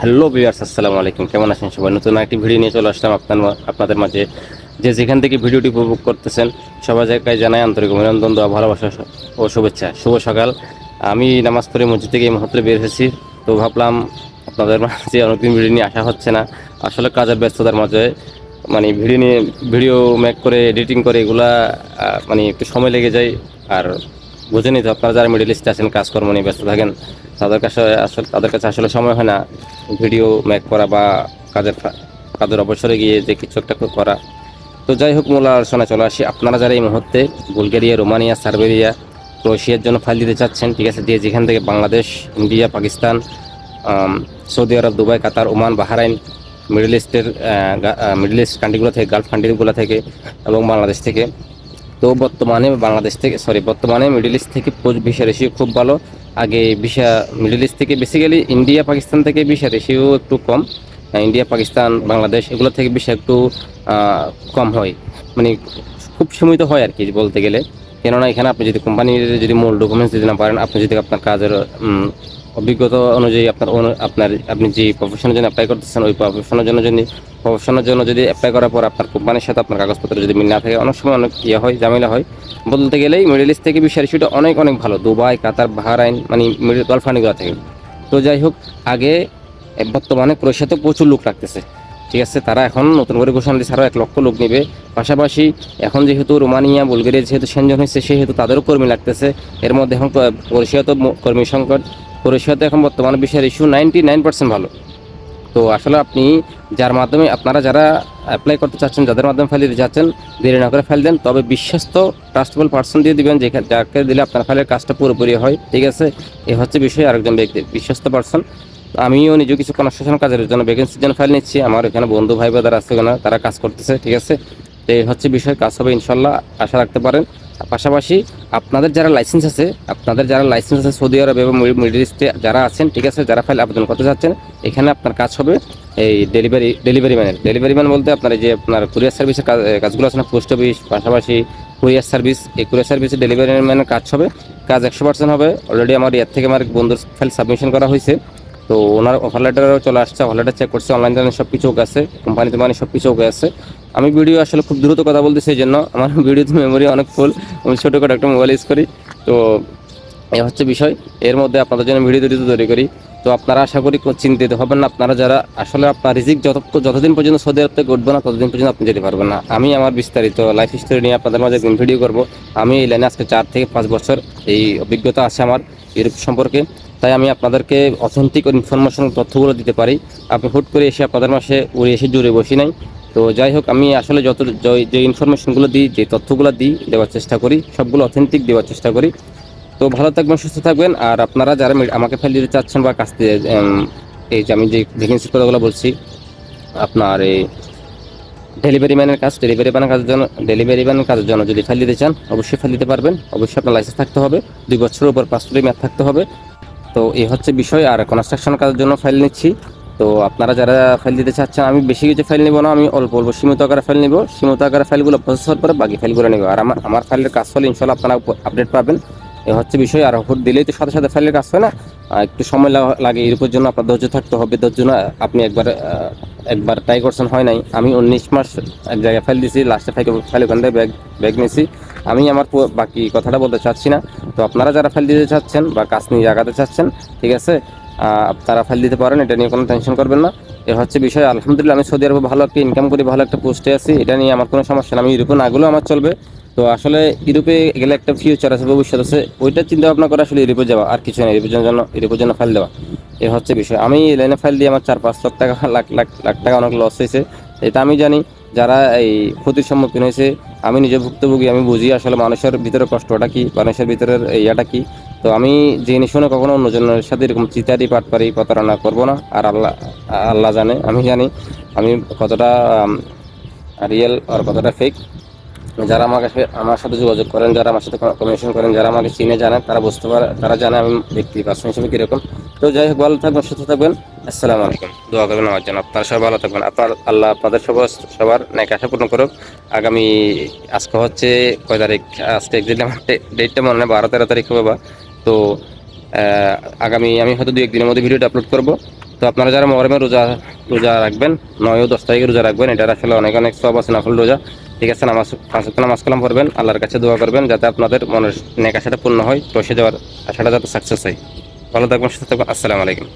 Hello বিয়ার্স আসসালামু আলাইকুম। কেমন আছেন সবাই? নতুন একটি ভিডিও নিয়ে চলে আসলাম আপনার আপনাদের মাঝে। যে যেখান থেকে ভিডিওটি উপভোগ করতেছেন, সবাই জায়গায় জানাই আন্তরিক অভিনন্দন দেওয়া ভালোবাসা ও শুভেচ্ছা। শুভ সকাল। আমি নামাজ পড়ে মসজিদ থেকে এই মুহূর্তে বের হয়েছি। তো ভাবলাম আপনাদের মাঝে অনেকদিন ভিডিও নিয়ে আসা হচ্ছে না। আসলে কাজের ব্যস্ততার মাঝে মানে ভিডিও নিয়ে ভিডিও মেক করে এডিটিং করে এগুলা মানে একটু সময় লেগে যায়। আর বুঝেনি তো আপনারা যারা মিডিল ইস্টে আছেন, কাজকর্ম নিয়ে ব্যস্ত থাকেন, তাদের কাছে আসলে, তাদের কাছে আসলে সময় হয় না ভিডিও মেক করা বা কাজের কাজের অবসরে গিয়ে যে কিছু একটা করা। তো যাই হোক, মূল আলোচনা চলে আসি। আপনারা যারা এই মুহূর্তে বুলগেরিয়া, রোমানিয়া, সার্বেরিয়া, ক্রোয়েশিয়ার জন্য ফাইল দিতে চাচ্ছেন, ঠিক আছে যে যেখান থেকে Bangladesh, India, Pakistan Saudi Arab, Dubai, Qatar, Oman, Bahrain Middle ইস্টের মিডল ইস্ট কান্ট্রিগুলো থেকে গালফ কান্ট্রিগুলো থেকে এবং বাংলাদেশ থেকে তো বর্তমানে বাংলাদেশ থেকে সরি বর্তমানে মিডল ইস্ট থেকে ভিসা রেশিও খুব ভালো। আগে ভিসা মিডল ইস্ট থেকে বেসিক্যালি ইন্ডিয়া পাকিস্তান থেকে ভিসা রেশিও একটু কম। ইন্ডিয়া পাকিস্তান বাংলাদেশ এগুলো থেকে ভিসা একটু কম হয়। মানে খুব সীমিত হয় আর কি বলতে গেলে। কেননা এখানে আপনি যদি কোম্পানির যদি মূল ডকুমেন্টস দিতে না পারেন, আপনি যদি আপনার কাজের অভিজ্ঞতা অনুযায়ী আপনার আপনার আপনি যে প্রফেশনের জন্য অ্যাপ্লাই করতেছেন, ওই প্রফেশনের জন্য যদি প্রফেশনের জন্য যদি অ্যাপ্লাই করার পর আপনার কোম্পানির সাথে আপনার কাগজপত্র যদি মিল না থাকে, অনেক সময় অনেক ইয়ে হয়, ঝামেলা হয়। বলতে গেলেই মিডল ইস্ট থেকে বিশ্বের ইস্যুটা অনেক অনেক ভালো। দুবাই, কাতার, বাহারাইন মানে মিডল গলফ কান্ট্রিগুলো থেকে। তো যাই হোক, আগে বর্তমানে ক্রোয়েশিয়াতে প্রচুর লোক রাখতেছে। ঠিক আছে, তারা এখন নতুন করে ঘোষণা দিচ্ছে আরও এক লক্ষ লোক নেবে। পাশাপাশি এখন যেহেতু রোমানিয়া, বুলগেরিয়া যেহেতু সেনজন হয়েছে সেহেতু তাদেরও কর্মী লাগতেছে। এর মধ্যে এখন ক- ক্রোয়েশিয়াতেও ম- কর্মী সংকট। ক্রোয়েশিয়াতে এখন বর্তমানে বিশ্বের ইস্যু নাইনটি নাইন পার্সেন্ট ভালো। তো আসলে আপনি যার মাধ্যমে আপনারা যারা অ্যাপ্লাই করতে চাচ্ছেন, যাদের মাধ্যমে ফাইল দিতে চাচ্ছেন, দেরি না করে ফাইল দেন। তবে বিশ্বস্ত ট্রাস্টেবল পার্সন দিয়ে দিবেন যেখানে যাকে দিলে আপনার ফাইলের কাজটা পুরোপুরি হয়, ঠিক আছে? এ হচ্ছে বিষয় আরেকজন ব্যক্তি বিশ্বস্ত পার্সন আমিও নিজে কিছু কনস্ট্রাকশন কাজের জন্য ভ্যাকেন্সির জন্য ফাইল নিচ্ছি। আমার এখানে বন্ধু ভাই বাদার আছে ওখানে তারা কাজ করতেছে, ঠিক আছে? তো এই হচ্ছে বিষয়, কাজ হবে ইনশাল্লাহ, আশা রাখতে পারেন। পাশাপাশি আপনাদের যারা লাইসেন্স আছে, আপনাদের যারা লাইসেন্স আছে সৌদি আরব এবং মিডল ইস্টে যারা আছেন, ঠিক আছে, যারা ফাইল আবেদন করতে চাচ্ছেন, এখানে আপনার কাজ হবে এই ডেলিভারি ডেলিভারি ম্যানের ডেলিভারি ম্যান বলতে আপনার যে আপনার কুরিয়ার সার্ভিসের কাজগুলো আছে না পোস্ট অফিস পাশাপাশি কুরিয়ার সার্ভিস এই কুরিয়ার সার্ভিসে ডেলিভারি ম্যানের কাজ হবে। কাজ একশো পার্সেন্ট হবে। অলরেডি আমার ইয়ার থেকে আমার বন্ধুর ফাইল সাবমিশন করা হয়েছে। তো ওনার অফার লেটারও চলে আসছে অফার লেটার চেক করছে অনলাইন সব কিছু ওকে আছে কোম্পানিতে মানে সব কিছু ওকে আছে আমি ভিডিও আসলে খুব দ্রুত কথা বলতে সেই জন্য, আমার ভিডিওতে মেমোরি অনেক ফুল আমি ছোটো করে একটা মোবাইল ইউজ করি। তো এ হচ্ছে বিষয়, এর মধ্যে আপনাদের জন্য ভিডিও দুটি তৈরি করি। তো আপনারা আশা করি চিন্তিত হবেন না। আপনারা যারা আসলে আপনার রিজিক যত যতদিন পর্যন্ত সৌদি আরব থেকে না, ততদিন পর্যন্ত আপনি যেতে পারবেন না। আমি আমার বিস্তারিত লাইফ হিস্টোরি নিয়ে আপনাদের মাঝে একদিন ভিডিও করব। আমি এই লাইনে আজকে চার থেকে পাঁচ বছর এই অভিজ্ঞতা আছে আমার ইউরোপ সম্পর্কে। তাই আমি আপনাদেরকে অথেন্টিক ইনফরমেশন তথ্যগুলো দিতে পারি। আপনি হুট করে এসে আপনাদের মাসে উড়ে এসে জুড়ে বসি নাই। তো যাই হোক, আমি আসলে যত যে ইনফরমেশনগুলো দিই, যে তথ্যগুলো দিই, দেওয়ার চেষ্টা করি, সবগুলো অথেন্টিক দেওয়ার চেষ্টা করি। তো ভালো থাকবেন, সুস্থ থাকবেন। আর আপনারা যারা আমাকে ফাইল দিতে চাচ্ছেন বা কাছ থেকে এই যে আমি যে ভ্যাকেন্সির কথাগুলো বলছি, আপনার এই ডেলিভারি ম্যানের কাজ ডেলিভারি ম্যানের কাজের জন্য ডেলিভারি ম্যানের কাজের জন্য যদি ফাইল দিতে চান, অবশ্যই ফাইল দিতে পারবেন। অবশ্যই আপনার লাইসেন্স থাকতে হবে। দুই বছরের উপর পাসপোর্টের মেয়াদ থাকতে হবে। তো এই হচ্ছে বিষয়। আর কনস্ট্রাকশন কাজের জন্য ফাইল নিচ্ছি। তো আপনারা যারা ফাইল দিতে চাচ্ছেন, আমি বেশি কিছু ফাইল নেব না। আমি অল্প অল্প সীমিত আকারে ফাইল নেব। সীমিত আকারে ফাইলগুলো প্রসেস হওয়ার পরে বাকি ফাইলগুলো নেব। আর আমার আমার ফাইলের কাজ হলে ইনশাল্লাহ আপনারা আপডেট পাবেন। এ হচ্ছে বিষয়, আর হুট দিলেই তো সাথে সাথে ফাইলের কাজ হয় না। একটু সময় লাগা- লাগে, এর উপর জন্য আপনার ধৈর্য থাকতে হবে, ধৈর্য না, আপনি একবার একবার ট্রাই করছেন, হয় নাই। আমি উনিশ মাস এক জায়গায় ফাইল দিয়েছি লাস্টে ফাইল ফাইল ওখান থেকে ব্যাগ ব্যাগ নিয়েছি আমি আমার বাকি কথাটা বলতে চাচ্ছি না। তো আপনারা যারা ফাইল দিতে চাচ্ছেন বা কাজ নিয়ে জাগাতে চাচ্ছেন, ঠিক আছে তারা ফাইল দিতে পারেন, এটা নিয়ে কোনো টেনশন করবেন না। এ হচ্ছে বিষয়, আলহামদুলিল্লাহ আমি সৌদি আরবে ভালো একটা ইনকাম করি, ভালো একটা পোস্টে আছি, এটা নিয়ে আমার কোনো সমস্যা না। আমি ইউরোপে না গেলেও আমার চলবে। তো আসলে ইউরোপে গেলে একটা ফিউচার আছে, ভবিষ্যৎ আছে ওইটা চিন্তা ভাবনা করে আসলে ইউরোপে যাওয়া আর কিছু না, ইউরোপের জন্য ইউরোপের জন্য ফাইল দেওয়া। এ হচ্ছে বিষয়। আমি লাইনে ফাইল দিয়ে আমার চার পাঁচ লাখ টাকা, লাখ লাখ লাখ টাকা অনেক লস হয়েছে। এটা আমি জানি, যারা এই ক্ষতির সম্মুখীন হয়েছে, আমি নিজে ভুক্তভোগী, আমি বুঝি আসলে মানুষের ভিতরে কষ্টটা কি, মানুষের ভিতরের ইয়াটা কী। তো আমি জেনে শুনে কখনো অন্যজনের সাথে এরকম চিতারি পাটপারি প্রতারণা করব না, আর আল্লাহ আল্লাহ জানে, আমি জানি, আমি কতটা রিয়েল আর কতটা ফেক যারা আমার কাছে, আমার সাথে যোগাযোগ করেন, যারা আমার সাথে কমিউনিকেশন করেন, যারা আমাকে চিনে, জানেন, তারা বুঝতে পারে, তারা জানে আমি ব্যক্তি পার্সন হিসেবে কীরকম। তো যাই হোক, ভালো থাকবেন, সুস্থ থাকবেন। আসসালামু আলাইকুম। দোয়া করবেন আমার জন্য। আপনারা সবাই ভালো থাকবেন। আপনার আল্লাহ আপনাদের সবার সবার ন্যায় আশা পূর্ণ করুক। আগামী, আজকে হচ্ছে কয় তারিখ? আজকে একদিন আমার ডেটটা মনে নেই, বারো তেরো তারিখ হবে বা। তো আগামী আমি হয়তো দু একদিনের মধ্যে ভিডিওটা আপলোড করব। তো আপনারা যারা মহরমে রোজা রোজা রাখবেন, নয় ও দশ তারিখে রোজা রাখবেন এটা আসলে অনেক অনেক সব আছে, নাফল রোজা। ঠিক আছে, নামাজ পাঁচ ওয়াক্ত নামাজ কালাম পড়বেন, আল্লাহর কাছে দোয়া করবেন, যাতে আপনাদের মনের নেক আশাটা পূর্ণ হয় রসে দেওয়ার আশাটা যাতে সাকসেস হয়। ভালো থাকবেন, সুস্থ থাকবেন, আসসালামু আলাইকুম।